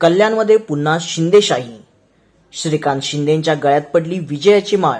कल्याणमध्ये पुन्हा शिंदेशाही. श्रीकांत शिंदेंच्या गळ्यात पडली विजयाची माळ.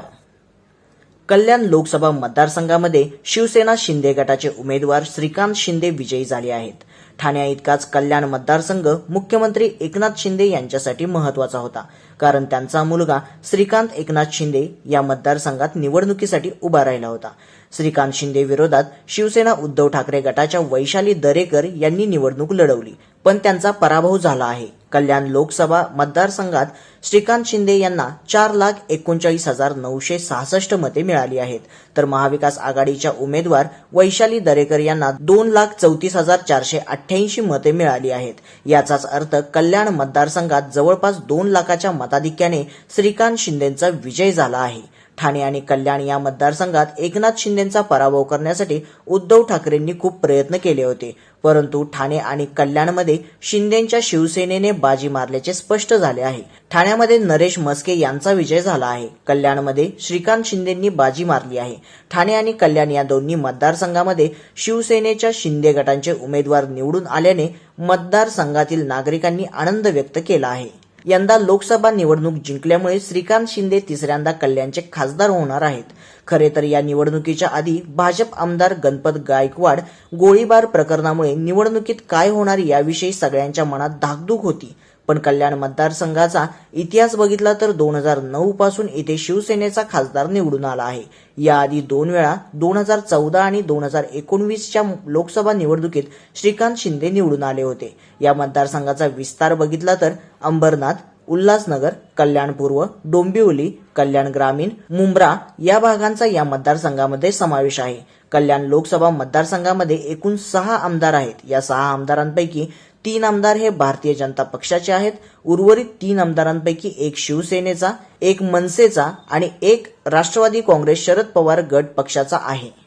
कल्याण लोकसभा मतदारसंघामध्ये शिवसेना शिंदे गटाचे उमेदवार श्रीकांत शिंदे विजयी झाले आहेत. ठाण्या इतकाच कल्याण मतदारसंघ मुख्यमंत्री एकनाथ शिंदे यांच्यासाठी महत्त्वाचा होता. कारण त्यांचा मुलगा श्रीकांत एकनाथ शिंदे या मतदारसंघात निवडणुकीसाठी उभा राहिला होता. श्रीकांत शिंदे विरोधात शिवसेना उद्धव ठाकरे गटाच्या वैशाली दरेकर यांनी निवडणूक लढवली पण त्यांचा पराभव झाला आहे. कल्याण लोकसभा मतदारसंघात श्रीकांत शिंदे यांना चार लाख एकोणचाळीस हजार नऊशे सहासष्ट मते मिळाली आहेत. तर महाविकास आघाडीच्या उमेदवार वैशाली दरेकर यांना दोन लाख चौतीस हजार चारशे अठ्ठ्याऐंशी मते मिळाली आहेत. याचाच अर्थ कल्याण मतदारसंघात जवळपास दोन लाखाच्या मताधिक्याने श्रीकांत शिंदेचा विजय झाला आहे. ठाणे आणि कल्याण या मतदारसंघात एकनाथ शिंदेचा पराभव करण्यासाठी उद्धव ठाकरेंनी खूप प्रयत्न केले होते. परंतु ठाणे आणि कल्याणमध्ये शिंदेच्या शिवसेनेने बाजी मारल्याचे स्पष्ट झाले आहे. ठाण्यामध्ये नरेश मस्के यांचा विजय झाला आहे. कल्याणमध्ये श्रीकांत शिंदेंनी बाजी मारली आहे. ठाणे आणि कल्याण या दोन्ही मतदारसंघामध्ये शिवसेनेच्या शिंदे गटांचे उमेदवार निवडून आल्याने मतदारसंघातील नागरिकांनी आनंद व्यक्त केला आहे. यंदा लोकसभा निवडणूक जिंकल्यामुळे श्रीकांत शिंदे तिसऱ्यांदा कल्याणचे खासदार होणार आहेत. खरे तर या निवडणुकीच्या आधी भाजप आमदार गणपत गायकवाड गोळीबार प्रकरणामुळे निवडणुकीत काय होणार याविषयी सगळ्यांच्या मनात धाकधूक होती. पण कल्याण मतदारसंघाचा इतिहास बघितला तर दोन हजार नऊ पासून इथे शिवसेनेचा खासदार निवडून आला आहे. याआधी दोन वेळा दोन हजार चौदा आणि दोन हजार एकोणवीसच्या लोकसभा निवडणुकीत श्रीकांत शिंदे निवडून आले होते. या मतदारसंघाचा विस्तार बघितला तर अंबरनाथ उल्हासनगर कल्याण पूर्व डोंबिवली कल्याण ग्रामीण मुंब्रा या भागांचा या मतदारसंघामध्ये समावेश आहे. कल्याण लोकसभा मतदारसंघामध्ये एकूण सहा आमदार आहेत. या सहा आमदारांपैकी तीन आमदार हे भारतीय जनता पक्षाचे आहेत. उर्वरित तीन आमदारांपैकी एक शिवसेनेचा एक मनसेचा आणि एक राष्ट्रवादी काँग्रेस शरद पवार गट पक्षाचा आहे.